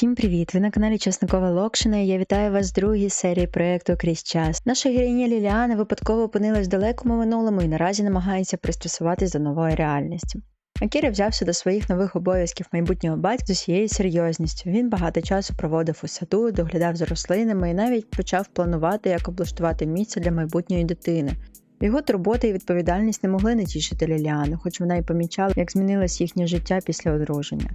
Всім привіт! Ви на каналі Часникова Локшина і я вітаю вас з другій серії проєкту Крізь час. Наша героїня Ліліана випадково опинилась в далекому минулому і наразі намагається пристосуватись до нової реальності. Акіра взявся до своїх нових обов'язків майбутнього батька з усією серйозністю. Він багато часу проводив у саду, доглядав за рослинами і навіть почав планувати, як облаштувати місце для майбутньої дитини. Його турбота і відповідальність не могли не тішити Ліліану, хоч вона й помічала, як змінилось їхнє життя після одруження.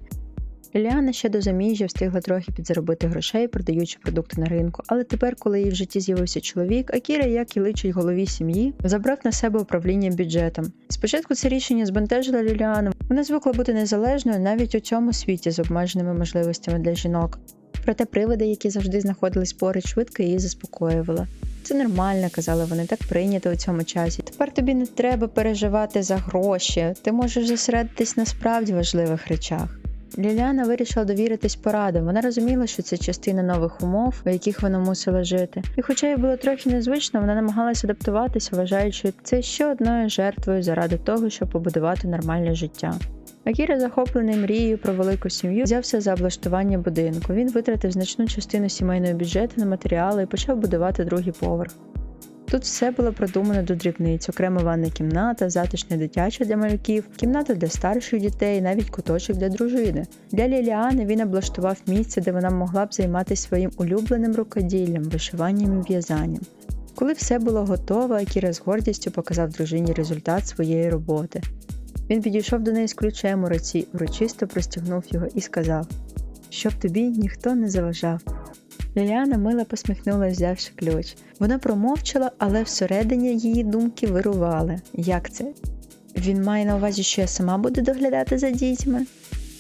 Ліліана ще до заміжжя встигла трохи підзаробити грошей, продаючи продукти на ринку, але тепер, коли її в житті з'явився чоловік, Акіра, як і личить голові сім'ї, забрав на себе управління бюджетом. Спочатку це рішення збентежило Ліліану. Вона звикла бути незалежною навіть у цьому світі з обмеженими можливостями для жінок. Проте привиди, які завжди знаходились поруч, швидко її заспокоювали. Це нормально, казали вони, так прийнято у цьому часі. Тепер тобі не треба переживати за гроші, ти можеш зосередитись на справді важливих речах. Ліліана вирішила довіритись порадам. Вона розуміла, що це частина нових умов, у яких вона мусила жити. І хоча їй було трохи незвично, вона намагалася адаптуватися, вважаючи це ще одною жертвою заради того, щоб побудувати нормальне життя. Акіра, захоплений мрією про велику сім'ю, взявся за облаштування будинку. Він витратив значну частину сімейного бюджету на матеріали і почав будувати другий поверх. Тут все було продумано до дрібниць: окрема ванна кімната, затишне дитяча для малюків, кімната для старших дітей, навіть куточок для дружини. Для Ліліани він облаштував місце, де вона могла б займатися своїм улюбленим рукоділлям, вишиванням і в'язанням. Коли все було готово, Акіра з гордістю показав дружині результат своєї роботи. Він підійшов до неї з ключем у руці, урочисто простягнув його і сказав, щоб тобі ніхто не заважав. Ліліана мило посміхнулася, взявши ключ. Вона промовчала, але всередині її думки вирували. Як це? Він має на увазі, що я сама буду доглядати за дітьми?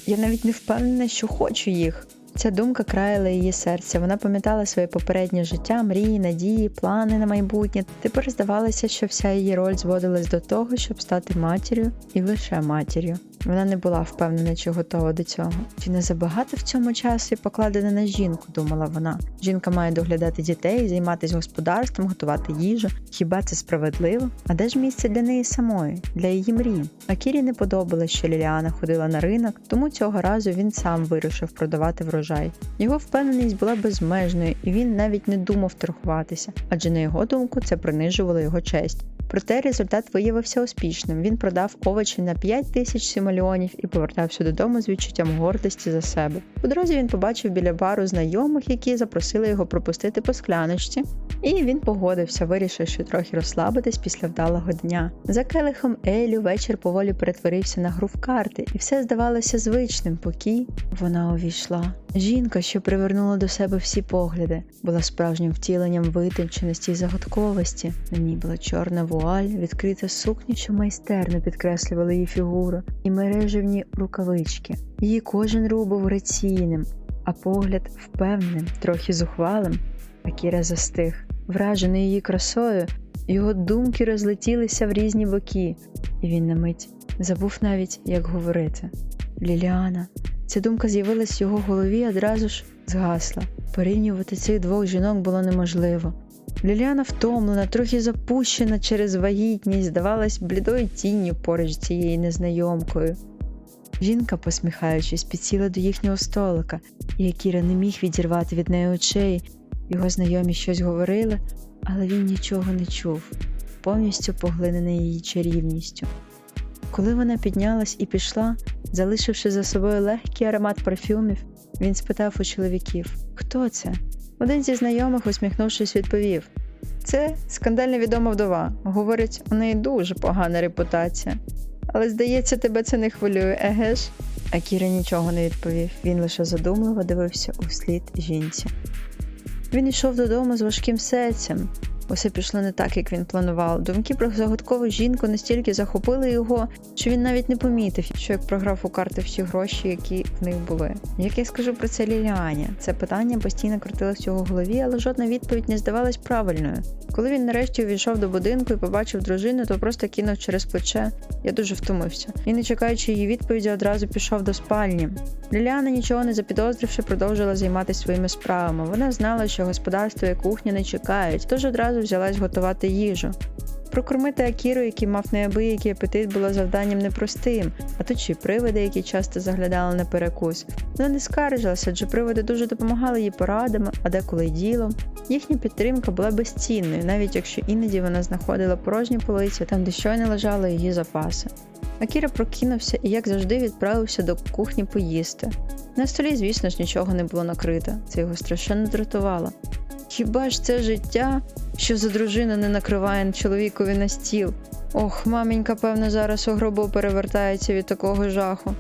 Я навіть не впевнена, що хочу їх. Ця думка краяла її серце. Вона пам'ятала своє попереднє життя, мрії, надії, плани на майбутнє. Тепер здавалося, що вся її роль зводилась до того, щоб стати матір'ю і лише матір'ю. Вона не була впевнена, чи готова до цього. Чи не забагато в цьому часі покладено на жінку, думала вона. Жінка має доглядати дітей, займатися господарством, готувати їжу. Хіба це справедливо? А де ж місце для неї самої, для її мрії? Акірі не подобалось, що Ліліана ходила на ринок, тому цього разу він сам вирішив продавати врожай. Його впевненість була безмежною, і він навіть не думав торгуватися, адже на його думку це принижувало його честь. Проте результат виявився успішним. Він продав овочі на 5 тисяч симальонів і повертався додому з відчуттям гордості за себе. У дорозі він побачив біля бару знайомих, які запросили його пропустити по скляночці, і він погодився, вирішивши трохи розслабитись після вдалого дня. За келихом Елю вечір поволі перетворився на гру в карти, і все здавалося звичним, поки вона увійшла. Жінка, що привернула до себе всі погляди, була справжнім втіленням витонченості і загадковості. На ній була чорна вуаль, відкрита сукня, що майстерно підкреслювала її фігуру, і мережевні рукавички. Її кожен рух був граційним, а погляд впевненим, трохи зухвалим. Акіра застиг, вражений її красою, його думки розлетілися в різні боки, і він на мить забув навіть, як говорити. Ліліана. Ця думка з'явилась в його голові одразу ж згасла. Порівнювати цих двох жінок було неможливо. Ліліана втомлена, трохи запущена через вагітність, здавалась блідою тінню поруч з цією незнайомкою. Жінка, посміхаючись, підсіла до їхнього столика, і Акіра не міг відірвати від неї очей. Його знайомі щось говорили, але він нічого не чув, повністю поглинений її чарівністю. Коли вона піднялась і пішла, залишивши за собою легкий аромат парфюмів, він спитав у чоловіків, хто це? Один зі знайомих, усміхнувшись, відповів: Це скандально відома вдова. Говорить, у неї дуже погана репутація. Але, здається, тебе це не хвилює, еге ж? А Кіра нічого не відповів, він лише задумливо дивився у слід жінці. Він йшов додому з важким серцем. Усе пішло не так, як він планував. Думки про загадкову жінку настільки захопили його, що він навіть не помітив, що як програв у карти всі гроші, які в них були. Як я скажу про це Ліліані, це питання постійно крутилось в його голові, але жодна відповідь не здавалась правильною. Коли він нарешті увійшов до будинку і побачив дружину, то просто кинув через плече. Я дуже втомився. І, не чекаючи її відповіді, одразу пішов до спальні. Ліліана, нічого не запідозривши, продовжила займатися своїми справами. Вона знала, що господарство і кухня не чекають, тож одразу взялась готувати їжу. Прокормити Акіру, який мав неабиякий апетит, було завданням непростим, а тут ще й привиди, які часто заглядали на перекус. Вона не скаржилася, адже привиди дуже допомагали їй порадами, а деколи й ділом. Їхня підтримка була безцінною, навіть якщо іноді вона знаходила порожні полиці там, де щойно лежали її запаси. Акіра прокинувся і, як завжди, відправився до кухні поїсти. На столі, звісно ж, нічого не було накрито, це його страшенно дратувало. Хіба ж це життя, що за дружина не накриває чоловікові на стіл? Ох, маменька, певно, зараз у гробу перевертається від такого жаху.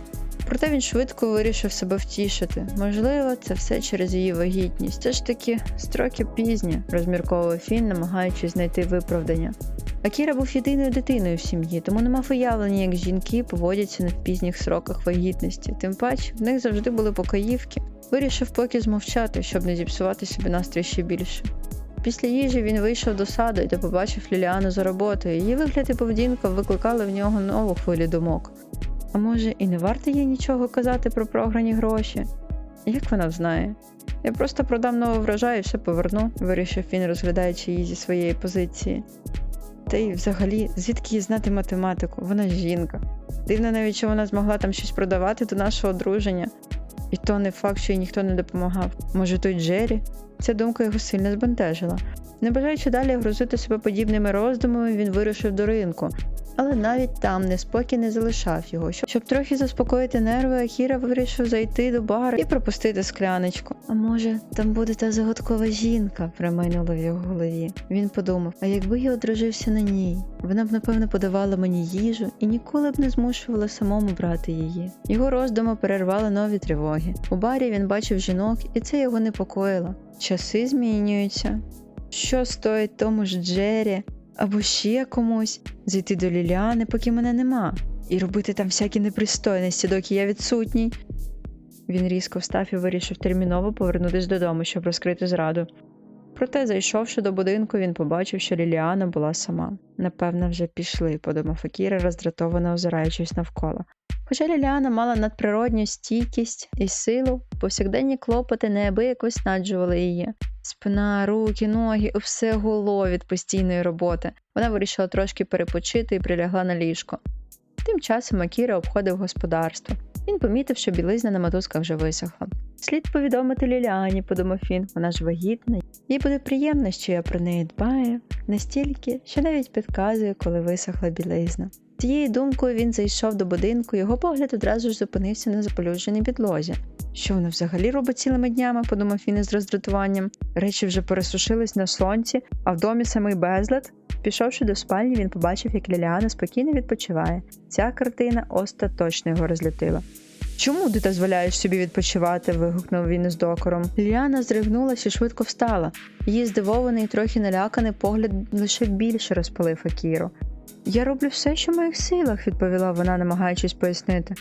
Проте він швидко вирішив себе втішити. Можливо, це все через її вагітність. Це ж таки строки пізні, розмірковував Фін, намагаючись знайти виправдання. Акіра був єдиною дитиною в сім'ї, тому не мав уявлення, як жінки поводяться в пізніх сроках вагітності. Тим паче, в них завжди були покоївки. Вирішив поки змовчати, щоб не зіпсувати собі настрій ще більше. Після їжі він вийшов до саду і побачив Ліліану за роботою. Її вигляд і поведінка викликали в нього нову хвилю думок. А може, і не варто їй нічого казати про програні гроші? Як вона знає? Я просто продам новий врожай і все поверну, вирішив він, розглядаючи її зі своєї позиції. Та й взагалі, звідки їй знати математику? Вона жінка. Дивно навіть, що вона змогла там щось продавати до нашого одруження. І то не факт, що їй ніхто не допомагав. Може, той Джері? Ця думка його сильно збентежила. Не бажаючи далі грузити себе подібними роздумами, він вирушив до ринку. Але навіть там неспокій не залишав його. Щоб, трохи заспокоїти нерви, Акіра вирішив зайти до бару і пропустити скляночку. А може, там буде та загадкова жінка, промайнула в його голові. Він подумав: а якби я одружився на ній, вона б напевно подавала мені їжу і ніколи б не змушувала самому брати її. Його роздуми перервали нові тривоги. У барі він бачив жінок, і це його непокоїло. Часи змінюються. Що стоїть тому ж Джері або ще комусь зайти до Ліліани, поки мене нема, і робити там всякі непристойності, доки я відсутній. Він різко встав і вирішив терміново повернутися додому, щоб розкрити зраду. Проте, зайшовши до будинку, він побачив, що Ліліана була сама. Напевно, вже пішли, подумав Акіра, роздратовано озираючись навколо. Хоча Ліліана мала надприродню стійкість і силу, повсякденні клопоти неабияк виснаджували її. Спина, руки, ноги, все гуло від постійної роботи. Вона вирішила трошки перепочити і прилягла на ліжко. Тим часом Акіра обходив господарство. Він помітив, що білизна на мотузках вже висохла. Слід повідомити Ліліані, подумав він, вона ж вагітна. Їй буде приємно, що я про неї дбаю, настільки, що навіть підказує, коли висохла білизна. Цією думкою він зайшов до будинку, його погляд одразу ж зупинився на заполюдженій підлозі. Що вона взагалі робить цілими днями, подумав він із роздратуванням. Речі вже пересушились на сонці, а в домі самий безлад. Пішовши до спальні, він побачив, як Ліліана спокійно відпочиває. Ця картина остаточно його розлютила. Чому ти дозволяєш собі відпочивати? вигукнув він із докором. Ліліана здригнулася і швидко встала. Її здивований трохи наляканий погляд лише більше розпалив Акіру. Я роблю все, що в моїх силах, відповіла вона, намагаючись пояснити.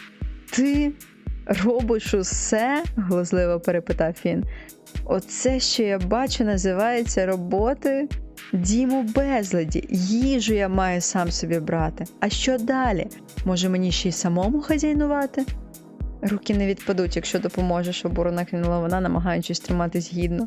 Ти робиш усе? глузливо перепитав він. Оце, що я бачу, називається роботи. Дім у безладі, їжу я маю сам собі брати. А що далі? Може мені ще й самому хазяйнувати? Руки не відпадуть, якщо допоможеш, оборона кинула вона, намагаючись триматись гідно.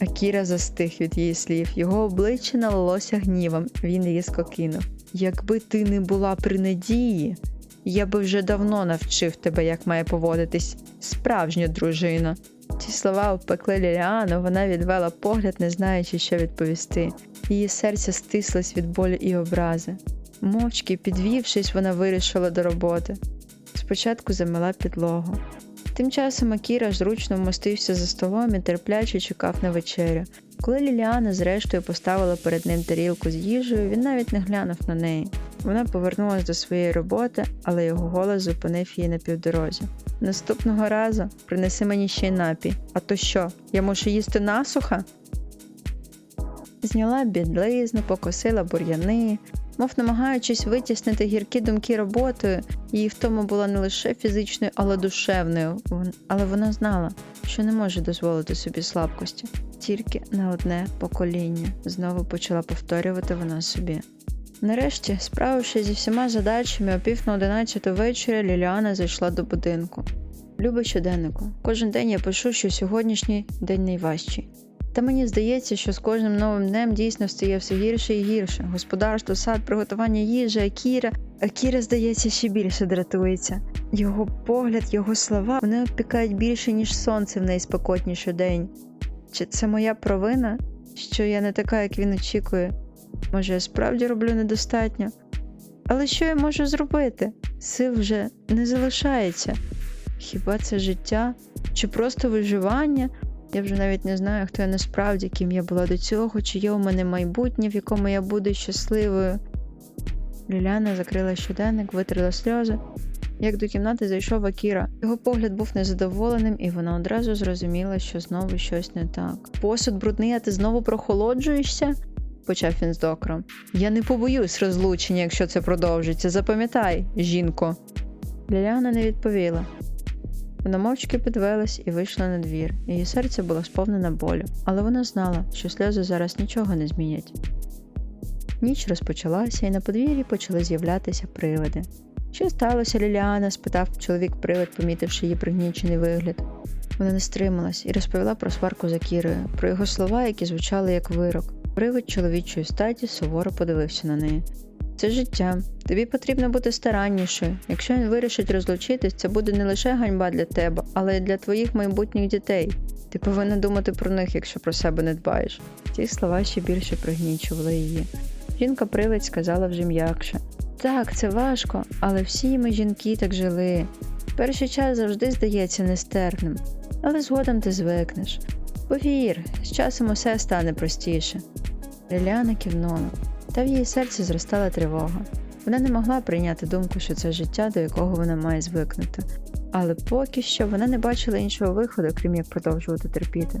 Акіра застиг від її слів. Його обличчя налилося гнівом, він різко кинув. Якби ти не була при надії, я би вже давно навчив тебе, як має поводитись справжня дружина. Ці слова впекли Ліліану, вона відвела погляд, не знаючи, що відповісти. Її серце стислось від болю і образи. Мовчки, підвівшись, вона вирішила до роботи. Спочатку замила підлогу. Тим часом Акіра зручно вмостився за столом і терпляче чекав на вечерю. Коли Ліліана зрештою поставила перед ним тарілку з їжею, він навіть не глянув на неї. Вона повернулася до своєї роботи, але його голос зупинив її на півдорозі. Наступного разу принеси мені ще й напій. А то що, я мушу їсти насуха? Зняла бідлизну, покосила бур'яни, мов намагаючись витіснити гіркі думки роботою, її втома була не лише фізичною, але душевною. Але вона знала, що не може дозволити собі слабкості. Тільки на одне покоління знову почала повторювати вона собі. Нарешті, справившись зі всіма задачами, о пів на одинадцяту вечора Ліліана зайшла до будинку. Любий щоденнику, кожен день я пишу, що сьогоднішній день найважчий. Та мені здається, що з кожним новим днем дійсно стає все гірше і гірше. Господарство, сад, приготування їжі, Акіра. Акіра, здається, ще більше дратується. Його погляд, його слова вони опікають більше, ніж сонце в найспекотніший день. Чи це моя провина, що я не така, як він очікує? Може, я справді роблю недостатньо? Але що я можу зробити? Сил вже не залишається. Хіба це життя? Чи просто виживання? Я вже навіть не знаю, хто я насправді, ким я була до цього, чи є у мене майбутнє, в якому я буду щасливою. Ліляна закрила щоденник, витерла сльози. Як до кімнати зайшов Акіра. Його погляд був незадоволеним, і вона одразу зрозуміла, що знову щось не так. Посуд брудний, а ти знову прохолоджуєшся? почав він з докором. Я не побоюсь розлучення, якщо це продовжиться. Запам'ятай, жінко. Ліляна не відповіла. Вона мовчки підвелась і вийшла на двір. Її серце було сповнене болю, але вона знала, що сльози зараз нічого не змінять. Ніч розпочалася, і на подвір'ї почали з'являтися привиди. Що сталося, Ліліана? спитав чоловік привид, помітивши її пригнічений вигляд. Вона не стрималась і розповіла про сварку за Кірою, про його слова, які звучали як вирок. Привид чоловічої статі суворо подивився на неї. Це життя. Тобі потрібно бути стараннішою. Якщо він вирішить розлучитись, це буде не лише ганьба для тебе, але й для твоїх майбутніх дітей. Ти повинна думати про них, якщо про себе не дбаєш. Ці слова ще більше пригнічували її. Жінка привид сказала вже м'якше. Так, це важко, але всі ми жінки так жили. Перший час завжди здається нестерпним, але згодом ти звикнеш. Повір, з часом усе стане простіше. Ліляна кивнула, та в її серці зростала тривога. Вона не могла прийняти думку, що це життя, до якого вона має звикнути, але поки що вона не бачила іншого виходу, крім як продовжувати терпіти.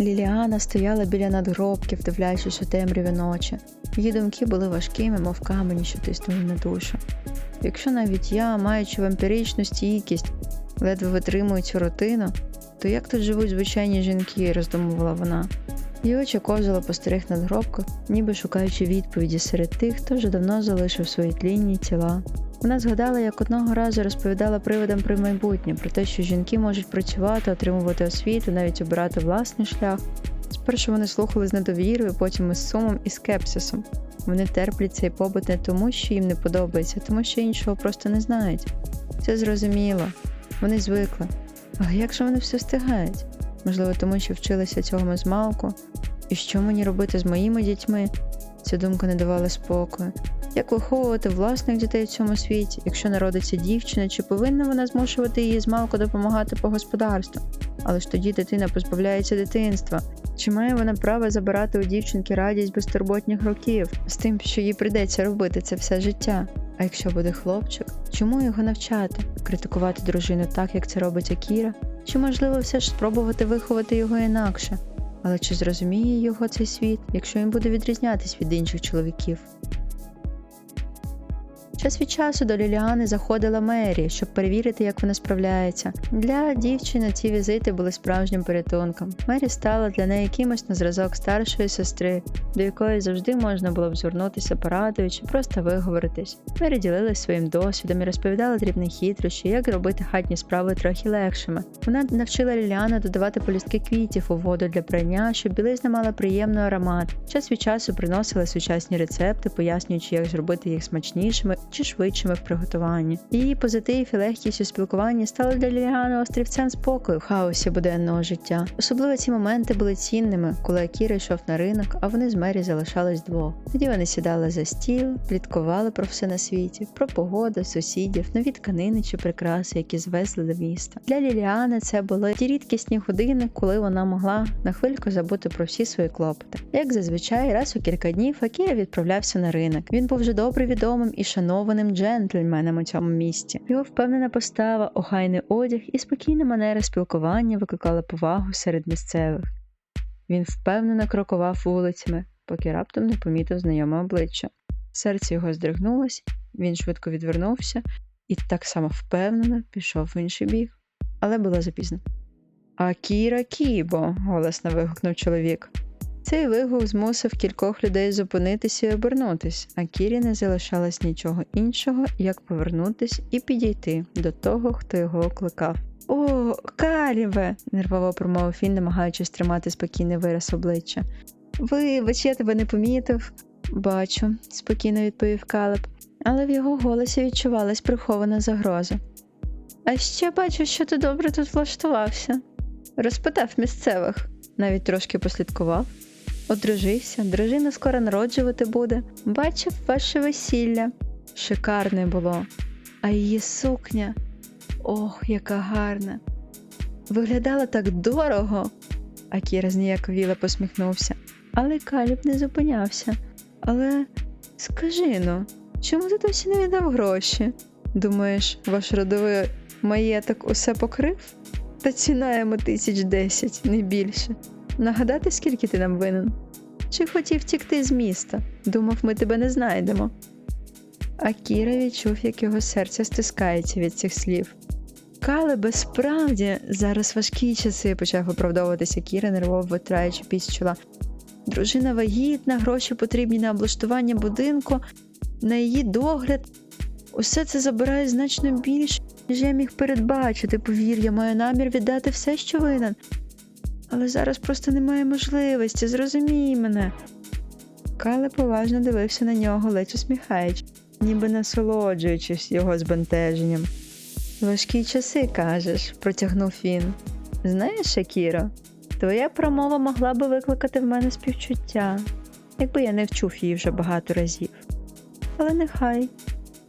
Ліліана стояла біля надгробки, вдивляючись у темряві ночі. Її думки були важкими, мов камені, що тиснули на душу. Якщо навіть я, маючи вампіричну стійкість, ледве витримую цю рутину, то як тут живуть звичайні жінки, роздумувала вона. Її очі ковзали по старих надгробках, ніби шукаючи відповіді серед тих, хто вже давно залишив свої тлінні тіла. Вона згадала, як одного разу розповідала привидам про майбутнє, про те, що жінки можуть працювати, отримувати освіту, навіть обирати власний шлях. Спершу вони слухали з недовірою, потім із сумом і скепсисом. Вони терплять цей побут не тому, що їм не подобається, а тому що іншого просто не знають. Це зрозуміло, вони звикли. Але як же вони все встигають? Можливо, тому що вчилися цього з малку. І що мені робити з моїми дітьми? Ця думка не давала спокою. Як виховувати власних дітей в цьому світі, якщо народиться дівчина, чи повинна вона змушувати її з малку допомагати по господарству? Але ж тоді дитина позбавляється дитинства. Чи має вона право забирати у дівчинки радість безтурботних років з тим, що їй прийдеться робити це все життя? А якщо буде хлопчик, чому його навчати? Критикувати дружину так, як це робить Акіра? Чи можливо все ж спробувати виховати його інакше? Але чи зрозуміє його цей світ, якщо він буде відрізнятись від інших чоловіків? Час від часу до Ліліани заходила Мері, щоб перевірити, як вона справляється. Для дівчини ці візити були справжнім порятунком. Мері стала для неї кимось на зразок старшої сестри, до якої завжди можна було б звернутися порадою чи просто виговоритись. Мері ділилась своїм досвідом і розповідала дрібні хитрощі, як робити хатні справи трохи легшими. Вона навчила Ліліану додавати полістки квітів у воду для прання, щоб білизна мала приємний аромат. Час від часу приносила сучасні рецепти, пояснюючи, як зробити їх смачнішими чи швидшими в приготуванні. Її позитив і легкість у спілкуванні стали для Ліліани острівцем спокою в хаосі буденного життя. Особливо ці моменти були цінними, коли Акіра йшов на ринок, а вони з Мері залишались двох. Тоді вони сідали за стіл, пліткували про все на світі, про погоду, сусідів, нові тканини чи прикраси, які звезли до міста. Для Ліліани це були ті рідкісні години, коли вона могла на хвильку забути про всі свої клопоти. Як зазвичай, раз у кілька днів Акіра відправлявся на ринок. Він був вже добре відомим і шанованим джентльменом у цьому місті. Його впевнена постава, охайний одяг і спокійна манера спілкування викликали повагу серед місцевих. Він впевнено крокував вулицями, поки раптом не помітив знайоме обличчя. Серце його здригнулось, він швидко відвернувся і так само впевнено пішов в інший бік. Але було запізно. Акіра Кібо. голосно вигукнув чоловік. Цей вигук змусив кількох людей зупинитися і обернутись, а Кірі не залишалось нічого іншого, як повернутись і підійти до того, хто його окликав. О, Каліве, нервово промовив він, намагаючись тримати спокійний вираз обличчя. Вибач, я тебе не помітив. Бачу, спокійно відповів Калеб, але в його голосі відчувалась прихована загроза. А ще бачу, що ти добре тут влаштувався. Розпитав місцевих, навіть трошки послідкував. Одружився, дружина скоро народжувати буде. Бачив ваше весілля. Шикарне було. А її сукня. Ох, яка гарна. Виглядала так дорого. Акіра зніяковіло посміхнувся. Але Каліб не зупинявся. Але скажи ну, чому ти досі не віддав гроші? Думаєш, ваш родовий маєток усе покрив? Та ціна йому тисяч десять, не більше. Нагадати, скільки ти нам винен? Чи хотів втікти з міста? Думав, ми тебе не знайдемо. Акіра відчув, як його серце стискається від цих слів. Калебе, справді, зараз важкі часи, почав виправдовуватися Кіра, нервово витираючи під чола. Дружина вагітна, гроші потрібні на облаштування будинку, на її догляд. Усе це забирає значно більше, ніж я міг передбачити. Повір, я маю намір віддати все, що винен. Але зараз просто немає можливості, зрозумій мене. Кале поважно дивився на нього, ледь усміхаючи, ніби насолоджуючись його збентеженням. Важкі часи, кажеш, протягнув він. Знаєш, Шакіро, твоя промова могла би викликати в мене співчуття, якби я не вчув її вже багато разів. Але нехай.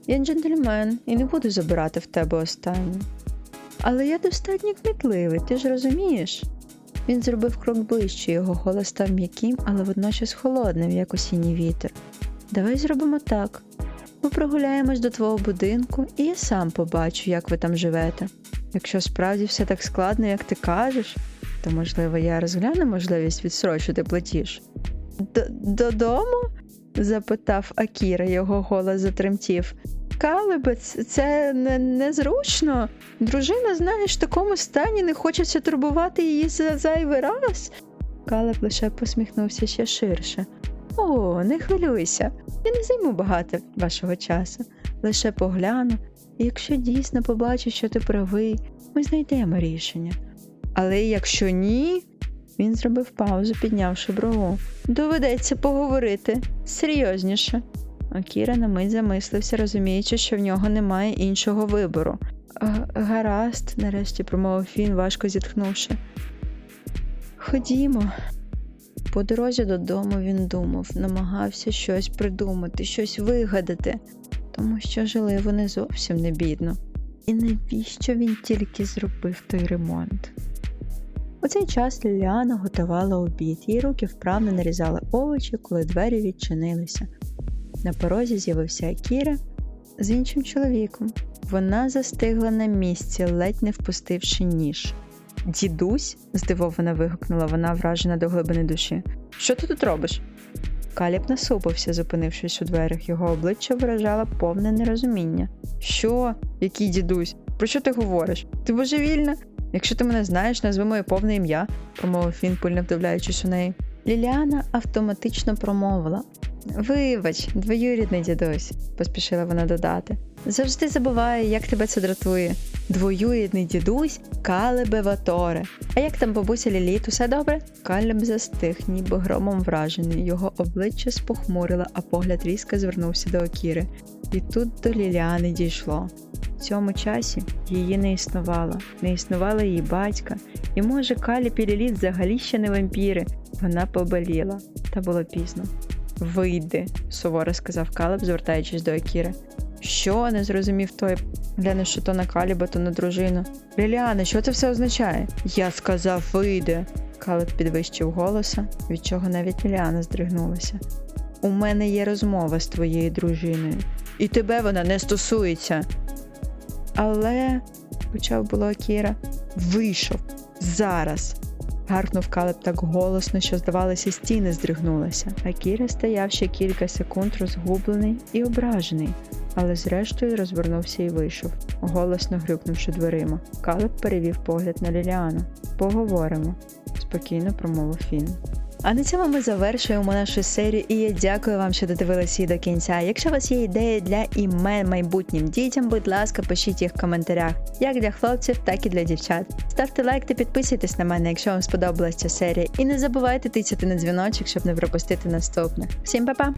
Я джентльмен і не буду забирати в тебе останнє. Але я достатньо кмітливий, ти ж розумієш? Він зробив крок ближче, його голос став м'яким, але водночас холодним, як осінній вітер. Давай зробимо так. Ми прогуляємось до твого будинку, і я сам побачу, як ви там живете. Якщо справді все так складно, як ти кажеш, то можливо я розгляну можливість відсрочити платіж. Додому? запитав Акіра, його голос затремтів. Калебе, ц- це не, незручно. Дружина, знаєш, в такому стані не хочеться турбувати її за зайвий раз. Калеб лише посміхнувся ще ширше. О, не хвилюйся, я не займу багато вашого часу. Лише погляну, і якщо дійсно побачу, що ти правий, ми знайдемо рішення. Але якщо ні, він зробив паузу, піднявши брову. Доведеться поговорити серйозніше. Акіра на мить замислився, розуміючи, що в нього немає іншого вибору. Гаразд, нарешті промовив він, важко зітхнувши. Ходімо. По дорозі додому він думав, намагався щось придумати, щось вигадати, тому що жили вони зовсім не бідно. І навіщо він тільки зробив той ремонт? У цей час Ліліана готувала обід, її руки вправно нарізали овочі, коли двері відчинилися. На порозі з'явився Акіра з іншим чоловіком. Вона застигла на місці, ледь не впустивши ніж. Дідусь? здивовано вигукнула вона, вражена до глибини душі. Що ти тут робиш? Каліб насупився, зупинившись у дверях. Його обличчя виражало повне нерозуміння. Що? Який дідусь? Про що ти говориш? Ти божевільна? Якщо ти мене знаєш, назви моє повне ім'я, промовив він, пильно вдивляючись у неї. Ліліана автоматично промовила. Вибач, двоюрідний дідусь, поспішила вона додати. Завжди забуваю, як тебе це дратує. Двоюрідний дідусь Калебе Ваторе. А як там бабуся Ліліт, усе добре? Калеб застиг, ніби громом вражений. Його обличчя спохмурило, а погляд різко звернувся до Окіри. І тут до Ліліани дійшло. В цьому часі її не існувало, не існувало її батька, і може Каліб і Ліліт взагалі ще не вампіри. Вона поболіла, та було пізно. Вийди, суворо сказав Калеб, звертаючись до Акіри. Що не зрозумів той, глянувши то на Каліба, то на дружину. Ліліане, що це все означає? Я сказав, вийди. Калеб підвищив голоса, від чого навіть Ліліана здригнулася. У мене є розмова з твоєю дружиною, і тебе вона не стосується. Але, почав було Акіра, вийшов зараз. Гаркнув Калеб так голосно, що, здавалося, стіни здригнулися. А Кіра стояв ще кілька секунд розгублений і ображений, але зрештою розвернувся і вийшов, голосно грюкнувши дверима. Калеб перевів погляд на Ліліану. Поговоримо, спокійно промовив він. А на цьому ми завершуємо нашу серію, і я дякую вам, що додивилися її до кінця. Якщо у вас є ідеї для імен майбутнім дітям, будь ласка, пишіть їх в коментарях, як для хлопців, так і для дівчат. Ставте лайк та підписуйтесь на мене, якщо вам сподобалася ця серія. І не забувайте тицяти на дзвіночок, щоб не пропустити наступних. Всім па-па!